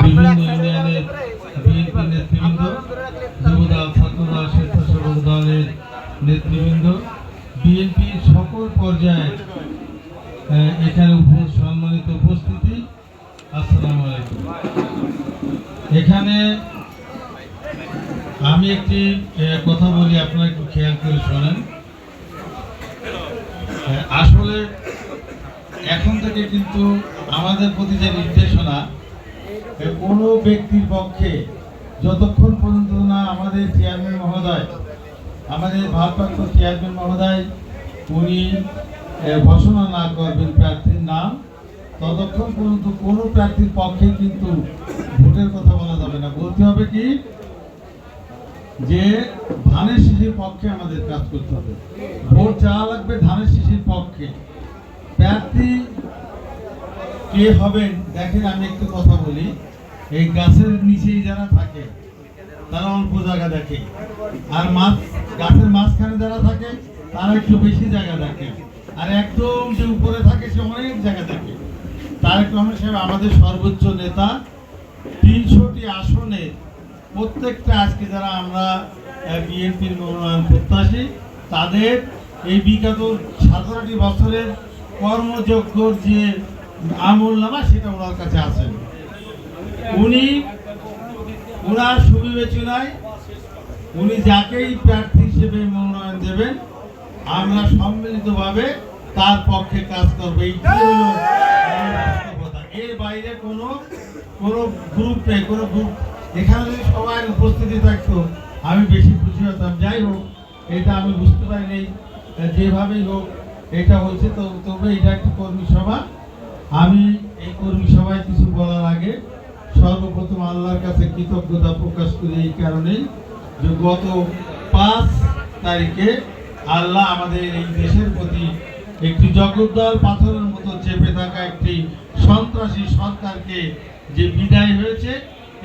BNP নেতৃবৃন্দ বিএনপির সকল পর্যায়ে এখানে সম্মানিত উপস্থিতি এখানে আমি একটি কথা বলি আপনারা একটু খেয়াল করে শোনেন আসলে এখন থেকে কিন্তু আমাদের প্রতি যে নির্দেশনা কোনো ব্যক্তির পক্ষে যতক্ষণ পর্যন্ত না আমাদের চেয়ারম্যান মহোদয়, আমাদের ভারপ্রাপ্ত চেয়ারম্যান মহোদয়, উনি ঘোষণা না করবেন প্রার্থীর নাম, ততক্ষণ পর্যন্ত কোনো প্রার্থীর পক্ষে কিন্তু ভোটের কথা বলা যাবে না। বলতে হবে কি? যে ধানের শিশির পক্ষে আমাদের কাজ করতে হবে। ভোট চাওয়া লাগবে ধানের শিশির পক্ষে। প্রার্থী কে হবেন? দেখেন আমি একটু কথা বলি। এই গাছের নিচেই যারা থাকে, তারা অল্প জায়গা দেখে। আর মাছ, গাছের মাঝখানে যারা থাকে, তারা একটু বেশি জায়গা দেখে। আর একদম যে উপরে থাকে, সে অনেক জায়গা দেখে। তারেক রহমান সাহেব আমাদের সর্বোচ্চ নেতা। তিনশোটি আসনে প্রত্যেকটা আজকে যারা আমরা বিএনপির মনোনয়ন প্রত্যাশী, তাদের এই বিগত সতেরোটি বছরের কর্মযোগ্যর যে আমল নামা, সেটা ওনার কাছে আছেন উনি ওনার সুবিবেচনায় উনি যাকেই প্রার্থী হিসেবে মনোনয়ন দেবেন, আমরা সম্মিলিতভাবে তার পক্ষে কাজ করব। এর বাইরে কোনো কোনো গ্রুপ নেই, কোনো গ্রুপ এখানে যদি সবাই উপস্থিতি থাকতো, আমি বেশি খুশি হতাম। যাই হোক, এটা আমি বুঝতে পারিনি। যেভাবেই হোক, এটা হয়েছে তো তবে এটা একটি কর্মী সভা। আমি এই কর্মী সভায় কিছু বলার আগে সর্বপ্রথম আল্লাহর কাছে কৃতজ্ঞতা প্রকাশ করি এই কারণেই যে গত পাঁচ তারিখে আল্লাহ আমাদের এই দেশের প্রতি একটি জগদ্দল পাথরের মতো চেপে থাকা একটি সন্ত্রাসী সরকারকে যে বিদায় হয়েছে,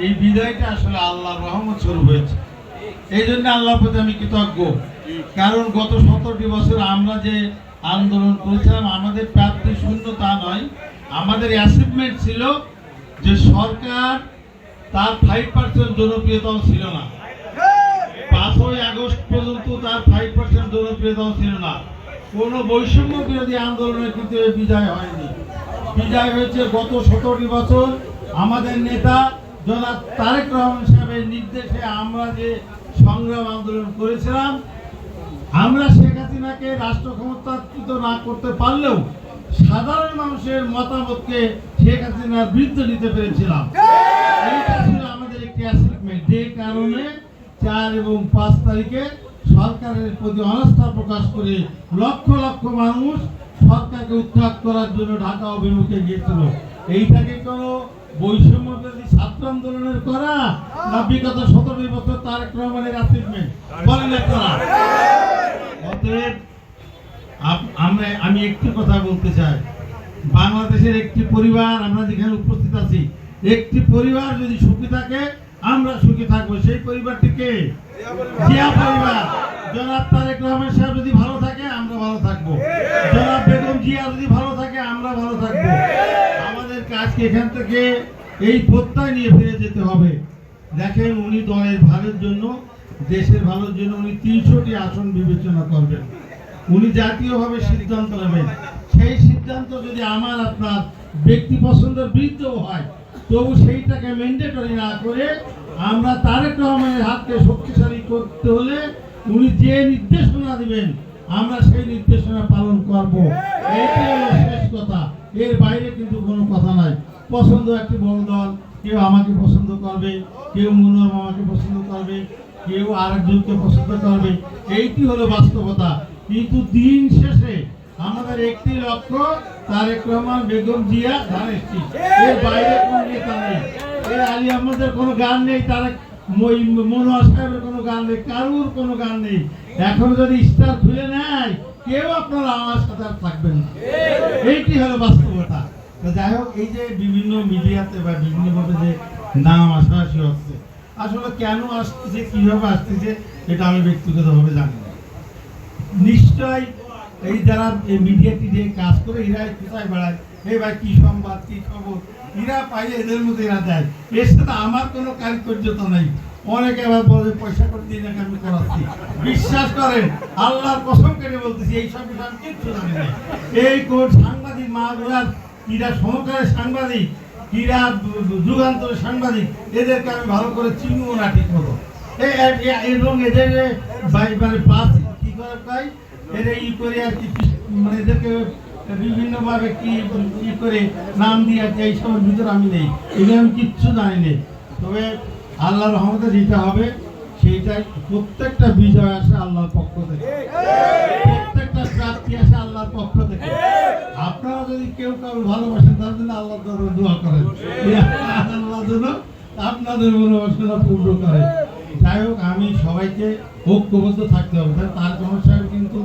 এই বিদায়টা আসলে আল্লাহর রহমত স্বরূপ হয়েছে। এই জন্য আল্লাহর প্রতি আমি কৃতজ্ঞ। কারণ গত সতেরোটি বছর আমরা যে আন্দোলন করেছিলাম, আমাদের প্রাপ্তি শূন্য তা নয়। আমাদের অ্যাচিভমেন্ট ছিল যে সরকার তার ফাইভ পার্সেন্ট জনপ্রিয়তাও ছিল না। পাঁচই আগস্ট পর্যন্ত তার ফাইভ পার্সেন্ট জনপ্রিয়তাও ছিল না। কোনো বৈষম্য বিরোধী আন্দোলনের কিন্তু বিজয় হয়নি। বিজয় হয়েছে গত সতেরোটি বছর। আমাদের নেতা জনাব তারেক রহমান সাহেবের নির্দেশে আমরা যে সংগ্রাম আন্দোলন করেছিলাম, আমরা শেখ হাসিনাকে রাষ্ট্র ক্ষমতাচ্যুত না করতে পারলেও সাধারণ মানুষের মতামতকে শেখ হাসিনার বিরুদ্ধে নিতে পেরেছিলাম। এইটা ছিল আমাদের একটি অ্যাচিভমেন্ট যে কারণে চার এবং পাঁচ তারিখে সরকারের প্রতি অনাস্থা প্রকাশ করে লক্ষ লক্ষ মানুষ সরকারকে উৎখাত করার জন্য ঢাকা অভিমুখে গিয়েছিল। এইটাকে কোনো বৈষম্য বিরোধী ছাত্র আন্দোলনের করা না বিগত সতেরো বছর তারেক রহমানের অ্যাচিভমেন্ট বলেন আপনারা। অতএব আমরা আমি একটি কথা বলতে চাই। বাংলাদেশের একটি পরিবার, আমরা যেখানে উপস্থিত আছি, একটি পরিবার যদি সুখী থাকে, আমরা সুখী থাকব। সেই পরিবারটিকে জনাব তারেক রহমান সাহেব যদি ভালো থাকে, আমরা ভালো থাকব। জনাব বেগম জিয়া যদি ভালো থাকে, আমরা ভালো থাকব। আমাদের কাজকে এখান থেকে এই প্রত্যয় নিয়ে ফিরে যেতে হবে। দেখেন, উনি দলের ভালোর জন্য, দেশের ভালোর জন্য উনি তিনশোটি আসন বিবেচনা করবেন। উনি জাতীয়ভাবে সিদ্ধান্ত নেবেন। সেই সিদ্ধান্ত যদি আমার, আপনার ব্যক্তি পছন্দের বিরুদ্ধেও হয়, তবু সেইটাকে ম্যান্ডেটরি না করে আমরা তারেক রহমানের হাতকে শক্তিশালী করতে হলে উনি যে নির্দেশনা দিবেন, আমরা সেই নির্দেশনা পালন করব। এইটাই হলো শেষ কথা। এর বাইরে কিন্তু কোনো কথা নাই। পছন্দ একটি বড় দল, কেউ আমাকে পছন্দ করবে, কেউ মনোরম আমাকে পছন্দ করবে, কেউ আরেকজনকে পছন্দ করবে। এইটি হলো বাস্তবতা। কিন্তু দিন শেষে আমাদের একটি লক্ষ্য তারেক রহমান বেগম জিয়া ধানেশটি এর বাইরে কোনো নেতা নেই। এই আলী আহমদের কোনো গান নেই তারেক মনোয়ার সাহেবের কোনো গান নেই, কারুর কোনো গান নেই। এখন যদি স্টার খুলে নেয়, কেউ আপনারা আমার সাথে আর থাকবেন না। এইটি হলো বাস্তবতা। যাই হোক, এই যে বিভিন্ন মিডিয়াতে বা বিভিন্নভাবে যে নাম আসাআসি হচ্ছে, আসলে কেন আসতেছে, কীভাবে আসতেছে, এটা আমি ব্যক্তিগতভাবে জানি না। নিশ্চয় এই যারা মিডিয়াটি যে কাজ করে এরাই কোথায় বেড়ায়? এই ভাই, কি সংবাদ, কি খবর? এরা পাই এদের মধ্যে এরা দেয় এর সাথে আমার কোনো কারিকর্যতা নেই। অনেকে আবার বলে, পয়সা করে দিয়ে নাকি আমি করাচ্ছি। বিশ্বাস করেন, আল্লাহর কসম কেটে বলতেছি, এই সব বিষয়ে কিচ্ছু জানি না। এই কোন সাংবাদিক, মা গোলার ক্রীড়া সহকারে সাংবাদিক ক্রীড়া যুগান্তরের সাংবাদিক, এদেরকে আমি ভালো করে চিনবো না ঠিক মতো। এবং এদের মানে পাস কি করে এদের ই করে আর কি মানে এদেরকে বিভিন্ন ভাবে কি ই করে নাম দিয়ে আর কি এই সবের ভিতরে আমি নেই। এগুলো আমি কিচ্ছু জানি নেই। তবে আল্লাহ রহমতে যেটা হবে, সেইটাই প্রত্যেকটা বিজয় আসে আল্লাহর পক্ষ থেকে। প্রত্যেকটা প্রাপ্তি আসে আল্লাহর পক্ষ থেকে। আপনারা যদি কেউ কাউ ভালোবাসেন তার জন্য আল্লাহ দোয়া করেন। এই আল্লাহ যেন আপনাদের মনোবাসনা পূর্ণ করে। যাই হোক, আমি সবাইকে ঐক্যবদ্ধ থাকতে হবে। তার সাহেব কিন্তু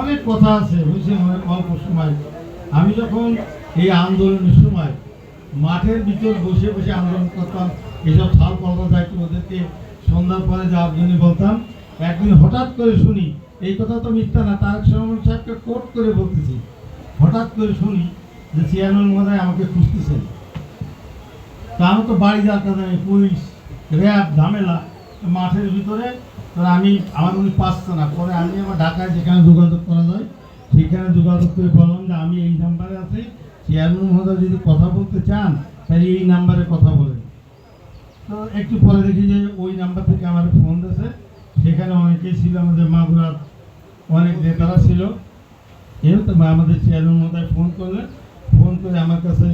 অনেক কথা আছে, বুঝছেন? অনেক অল্প সময়। আমি যখন এই আন্দোলনের সময় মাঠের ভিতর বসে বসে আন্দোলন করতাম, এসব থাল পাল্টা দায়িত্ব ওদেরকে সন্ধ্যার পরে যাওয়ার জন্য বলতাম, একদিন হঠাৎ করে শুনি, এই কথা তো মিথ্যা না তারেক রহমান সাহেবকে কোট করে বলতেছি, হঠাৎ করে শুনি যে চেয়ারম্যান মহোদয় আমাকে খুঁজতেছেন। তা আমি তো বাড়ি যাওয়ার কথা পুলিশ, র্যাব, ঝামেলা, মাঠের ভিতরে তো আমি, আমার উনি পাচ্ছে না, পরে আমি আমার ঢাকায় যেখানে যোগাযোগ করা যায়, সেখানে যোগাযোগ করে বললাম যে আমি এই নাম্বারে আছি, চেয়ারম্যান মহোদয় যদি কথা বলতে চান, তাহলে এই নাম্বারে কথা বলেন। তো একটু পরে দেখি যে ওই নাম্বার থেকে আমার ফোন দিয়েছে সেখানে অনেকেই ছিল আমাদের মাগুরার অনেক নেতারা ছিল। এও তো আমাদের চেয়ারম্যান মহোদয় ফোন করলেন, ফোন করে আমার কাছে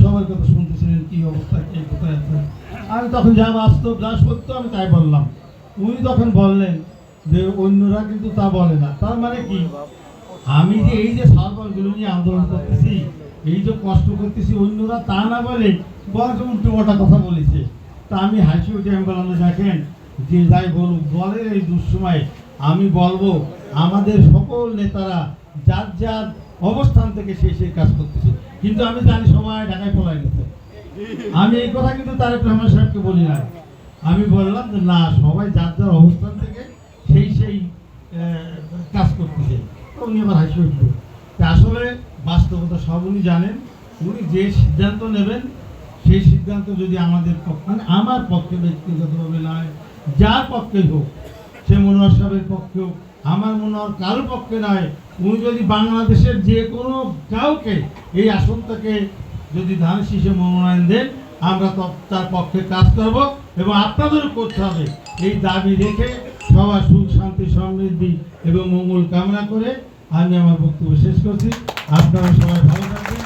সবার কথা শুনতেছিলেন, কী অবস্থা, কে কোথায় আছে। আমি তখন যা বাস্তব, যা সত্য আমি তাই বললাম। উনি তখন বললেন যে অন্যরা কিন্তু তা বলে না। তার মানে কি? আমি যে এই যে সালগুলো নিয়ে আন্দোলন করতেছি, এই যে কষ্ট করতেছি, অন্যরা তা না বলে বরঞ্চ উল্টো পাল্টা কথা বলেছে। তা আমি হাসি উঠে আমি দেখেন, যে যাই বলুক দলের এই দুঃসময়ে আমি বলব, আমাদের সকল নেতারা যার যার অবস্থান থেকে সেই সেই কাজ করতেছে। কিন্তু আমি জানি সবাই ঢাকায় পলাই গেছে। আমি এই কথা কিন্তু তারেক রহমান সাহেবকে বলি না আমি বললাম যে, না, সবাই যার যার অবস্থান থেকে সেই সেই কাজ করতেছে। উনি আবার হাসি উঠল তা আসলে বাস্তবতা সব উনি জানেন। উনি যে সিদ্ধান্ত নেবেন, সেই সিদ্ধান্ত যদি আমাদের পক্ষে মানে আমার পক্ষে ব্যক্তিগতভাবে নয়, যার পক্ষে হোক, সে মনোহর সাহেবের পক্ষে হোক, আমার মনোহর কারও পক্ষে নয়, উনি যদি বাংলাদেশের যে কোনো কাউকে এই আসন থেকে যদি ধান শীষে মনোনয়ন দেন, আমরা তার পক্ষে কাজ করব। এবং আপনাদেরও করতে হবে। এই দাবি রেখে সবার সুখ, শান্তি, সমৃদ্ধি এবং মঙ্গল কামনা করে আমি আমার বক্তব্য শেষ করছি। আপনারা সবাই ভালো থাকবেন।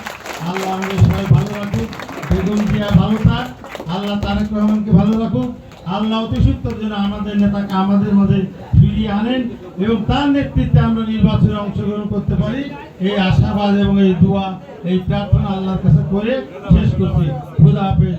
আল্লাহ আমাদের সবাই ভালো রাখুন বেগম জিয়া ভালো থাক। আল্লাহ তারেক রহমানকে ভালো রাখুন আল্লাহ অতি সত্তর যেন আমাদের নেতাকে আমাদের মধ্যে ফিরিয়ে আনেন এবং তার নেতৃত্বে আমরা নির্বাচনে অংশগ্রহণ করতে পারি। এই আশাবাদ এবং এই দোয়া, এই প্রার্থনা আল্লাহর কাছে করে শেষ করছি। খুদা হাফেজ।